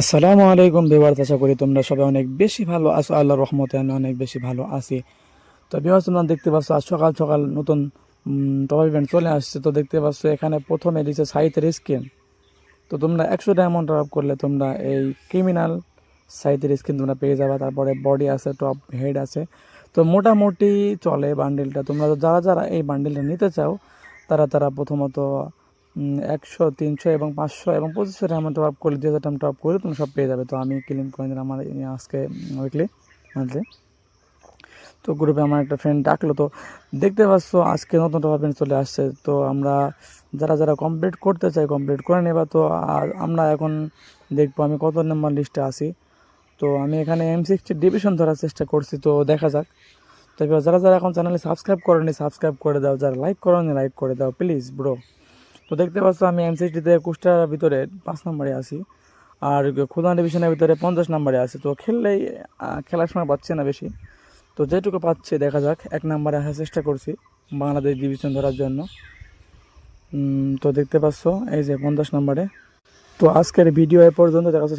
আসসালামু আলাইকুম বিবার আশা করি তোমরা সবাই অনেক বেশি ভালো আছো। আল্লাহর রহমতে আমি অনেক বেশি ভালো আছি। তো বিবার তোমরা দেখতে পাচ্ছ, আজ সকাল সকাল নতুন টপ চলে আসছে। তো দেখতে পাচ্ছ, এখানে প্রথমে দিচ্ছে সাইথের স্কিন তো তোমরা একশো ডায়মন্ড টপ করলে তোমরা এই ক্রিমিনাল সাইথের স্কিন তোমরা পেয়ে যাবে। তারপরে বডি আছে টপ হেড আছে। তো মোটামুটি চলে বান্ডেলটা তোমরা যারা যারা এই বান্ডেলটা নিতে চাও, তারা তারা প্রথমত একশো, তিনশো এবং পাঁচশো এবং পঁচিশশো টাকা টপ করলে দুই হাজার টাকা টপ করলে তুমি সব পেয়ে যাবে। তো আমি ক্লিন করে দিলাম আমার আজকে উইকলি মান্থলি তো গ্রুপে আমার একটা ফ্রেন্ড ডাকলো, তো দেখতে পাচ্ছ আজকে নতুন টুর্নামেন্ট চলে আসছে। তো আমরা যারা যারা কমপ্লিট করতে চাই কমপ্লিট করে নেবা। তো আমরা এখন দেখব আমি কত নম্বর লিস্টে আছি। তো আমি এখানে এম সিক্সটি ডিভিশন ধরার চেষ্টা করছি, তো দেখা যাক। তো এবার যারা যারা এখন চ্যানেলে সাবস্ক্রাইব করেনি সাবস্ক্রাইব করে দাও। যারা লাইক করোনি লাইক করে দাও প্লিজ ব্রো তো দেখতে পাচ্ছ আমি এমসিটিতে কুষ্টার ভিতরে পাঁচ নম্বরে আছি। আর খুলনা ডিভিশনের ভিতরে পঞ্চাশ নম্বরে আছি। তো খেললেই খেলার সময় পাচ্ছে না বেশি। তো যেটুকু পাচ্ছে, দেখা যাক, এক নম্বরে আসার চেষ্টা করছি বাংলাদেশ ডিভিশন ধরার জন্য। তো দেখতে পাচ্ছ, এই যে পঞ্চাশ নম্বরে। তো আজকের ভিডিও এ পর্যন্ত দেখা যাচ্ছে